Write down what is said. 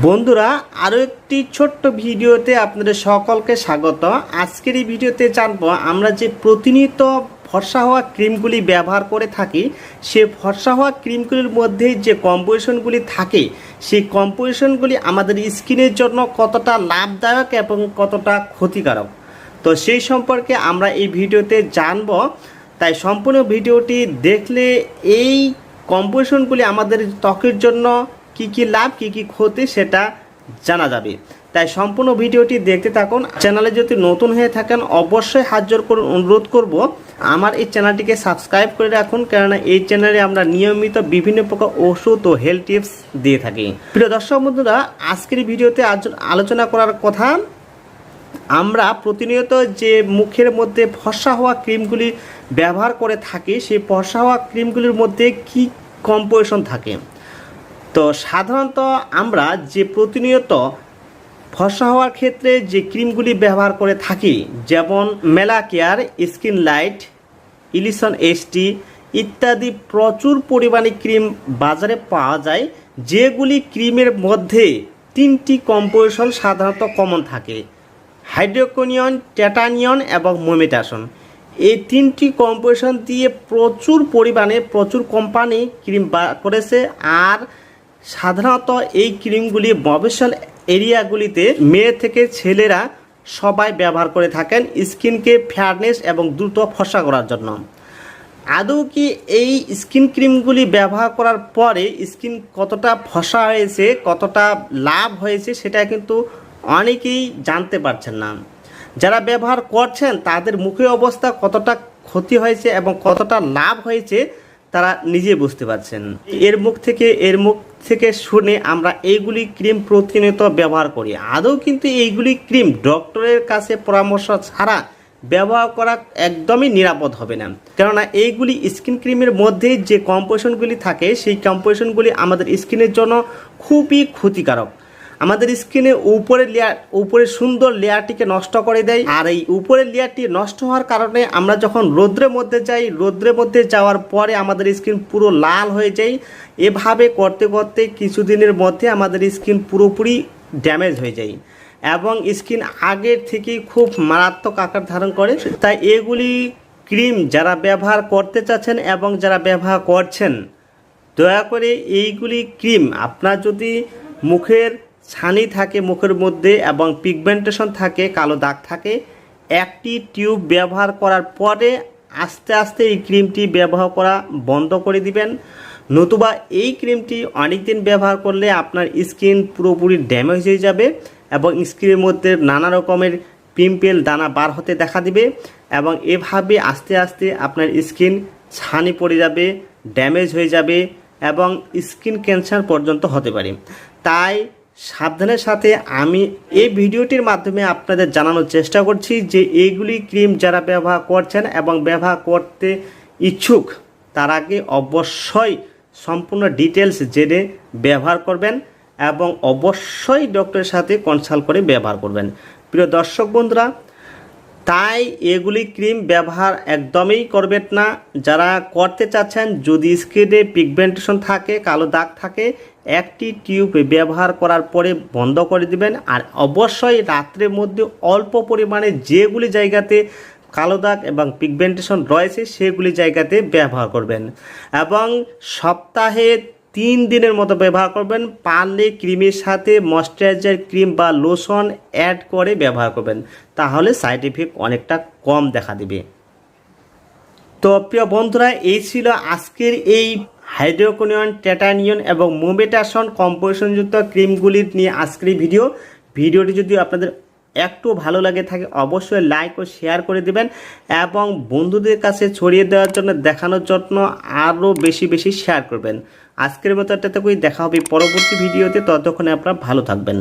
বন্ধুরা আরও একটি ছোট্ট ভিডিওতে আপনাদের সকলকে স্বাগত। আজকের এই ভিডিওতে জানব, আমরা যে প্রতিনিয়ত ফর্সা হওয়া ক্রিমগুলি ব্যবহার করে থাকি, সে ফর্সা হওয়া ক্রিমগুলির মধ্যে যে কম্পোজিশনগুলি থাকে, সেই কম্পোজিশনগুলি আমাদের স্কিনের জন্য কতটা লাভদায়ক এবং কতটা ক্ষতিকারক। তো সেই সম্পর্কে আমরা এই ভিডিওতে জানব। তাই সম্পূর্ণ ভিডিওটি দেখলে এই কম্পোজিশনগুলি আমাদের ত্বকের জন্য কি কি লাভ, কি কি ক্ষতি সেটা জানা যাবে। তাই সম্পূর্ণ ভিডিওটি দেখতে থাকুন। চ্যানেলে যদি নতুন হয়ে থাকেন, অবশ্যই হাত জোর করে অনুরোধ করব, আমার এই চ্যানেলটিকে সাবস্ক্রাইব করে রাখুন, কেননা এই চ্যানেলে আমরা নিয়মিত বিভিন্ন প্রকার ওষুধ ও হেলথ টিপস দিয়ে থাকি। প্রিয় দর্শক বন্ধুরা, আজকের ভিডিওতে আলোচনা করার কথা, আমরা প্রতিনিয়ত যে মুখের মধ্যে ফর্সা হওয়া ক্রিমগুলি ব্যবহার করে থাকি, সেই ফর্সা হওয়া ক্রিমগুলির মধ্যে কি কম্পোজিশন থাকে? তো সাধারণত আমরা যে প্রতিনিয়ত ফর্সা হওয়ার ক্ষেত্রে যে ক্রিমগুলি ব্যবহার করে থাকি, যেমন মেলাকেয়ার স্কিন লাইট ইলিশন এসটি ইত্যাদি প্রচুর পরিমাণে ক্রিম বাজারে পাওয়া যায়, যেগুলি ক্রিমের মধ্যে তিনটি কম্পোজিশন সাধারণত কমন থাকে। হাইড্রোকোনিয়ন ট্যাটানিয়ন এবং মোমেটাসন। এই তিনটি কম্পোজিশন দিয়ে প্রচুর পরিমাণে প্রচুর কোম্পানি ক্রিম করেছে, আর সাধারণত এই ক্রিমগুলি মফস্বল এরিয়াগুলিতে মেয়ে থেকে ছেলেরা সবাই ব্যবহার করে থাকেন স্কিনকে ফেয়ারনেস এবং দ্রুত ফসা করার জন্য। আদৌ কি এই স্কিন ক্রিমগুলি ব্যবহার করার পরে স্কিন কতটা ফসা হয়েছে, কতটা লাভ হয়েছে সেটা কিন্তু অনেকেই জানতে পারছেন না। যারা ব্যবহার করছেন তাদের মুখের অবস্থা কতটা ক্ষতি হয়েছে এবং কতটা লাভ হয়েছে তারা নিজে বুঝতে পারছেন। এর মুখ থেকে, এর মুখ থেকে শুনে আমরা এইগুলি ক্রিম প্রতিনিয়ত ব্যবহার করি। আদৌ কিন্তু এইগুলি ক্রিম ডক্টরের কাছে পরামর্শ ছাড়া ব্যবহার করা একদমই নিরাপদ হবে না। কেননা এইগুলি স্কিন ক্রিমের মধ্যে যে কম্পোজিশনগুলি থাকে, সেই কম্পোজিশনগুলি আমাদের স্কিনের জন্য খুবই ক্ষতিকারক। আমাদের স্কিনে উপরের লেয়ার উপরের সুন্দর লেয়ারটিকে নষ্ট করে দেয়। আর এই উপরের লেয়ারটি নষ্ট হওয়ার কারণে আমরা যখন রোদ্রের মধ্যে যাই, রোদ্রের মধ্যে যাওয়ার পরে আমাদের স্কিন পুরো লাল হয়ে যায়। এভাবে করতে করতে কিছুদিনের মধ্যে আমাদের স্কিন পুরোপুরি ড্যামেজ হয়ে যায়। এবং স্কিন আগের থেকেই খুব মারাত্মক আকার ধারণ করে। তাই এগুলি ক্রিম যারা ব্যবহার করতে চাচ্ছেন এবং যারা ব্যবহার করছেন, দয়া করে এইগুলি ক্রিম আপনার যদি মুখের ছানি থাকে মুখের মধ্যে এবং পিগমেন্টেশন থাকে, কালো দাগ থাকে। একটি টিউব ব্যবহার করার পরে আস্তে আস্তে এই ক্রিমটি ব্যবহার করা বন্ধ করে দিবেন। নতুবা এই ক্রিমটি অনেক দিন ব্যবহার করলে আপনার স্কিন পুরোপুরি ড্যামেজ হয়ে যাবে এবং স্কিনের মধ্যে নানা রকমের পিম্পেল দানা বার হতে দেখা দিবে এবং এভাবে আস্তে আস্তে আপনার স্কিন ছানি পড়ে যাবে ড্যামেজ হয়ে যাবে এবং স্কিন ক্যান্সার পর্যন্ত হতে পারে। তাই সাবধানের সাথে আমি এই ভিডিওটির মাধ্যমে আপনাদের জানানোর চেষ্টা করছি যে এইগুলি ক্রিম যারা ব্যবহার করছেন এবং ব্যবহার করতে ইচ্ছুক, তার আগে অবশ্যই সম্পূর্ণ ডিটেলস জেনে ব্যবহার করবেন এবং অবশ্যই ডক্টরের সাথে কনসাল্ট করে ব্যবহার করবেন। প্রিয় দর্শক বন্ধুরা, তাই এগুলি ক্রিম ব্যবহার একদমই করবেন না। যারা করতে চাচ্ছেন, যদি স্কিনে পিগমেন্টেশন থাকে, কালো দাগ থাকে একটি টিউব ব্যবহার করার পরে বন্ধ করে দিবেন আর অবশ্যই রাত্রের মধ্যে অল্প পরিমাণে যেগুলি জায়গাতে কালো দাগ এবং পিগমেন্টেশন রয়েছে সেগুলি জায়গাতে ব্যবহার করবেন। এবং সপ্তাহে তিন দিনের মতো ব্যবহার করবেন। পারলে ক্রিমের সাথে ময়শ্চারাইজার ক্রিম বা লোশন অ্যাড করে ব্যবহার করবেন। তাহলে সাইড এফেক্ট অনেকটা কম দেখা দিবে। তো প্রিয় বন্ধুরা, এই ছিল আজকের এই হাইড্রোকোনিয়ন ট্যাটানিয়ন এবং মোমেটাসন কম্পোজিশনযুক্ত ক্রিমগুলির নিয়ে আজকের ভিডিও। ভিডিওটি যদি আপনাদের একটু ভালো লাগে থাকে, অবশ্যই লাইক ও শেয়ার করে দেবেন এবং বন্ধুদের কাছে ছড়িয়ে দেওয়ার জন্য, দেখানোর জন্য আরও বেশি বেশি শেয়ার করবেন। আজকের মতো এটাতে দেখা হবে পরবর্তী ভিডিওতে, ততক্ষণে আপনারা ভালো থাকবেন।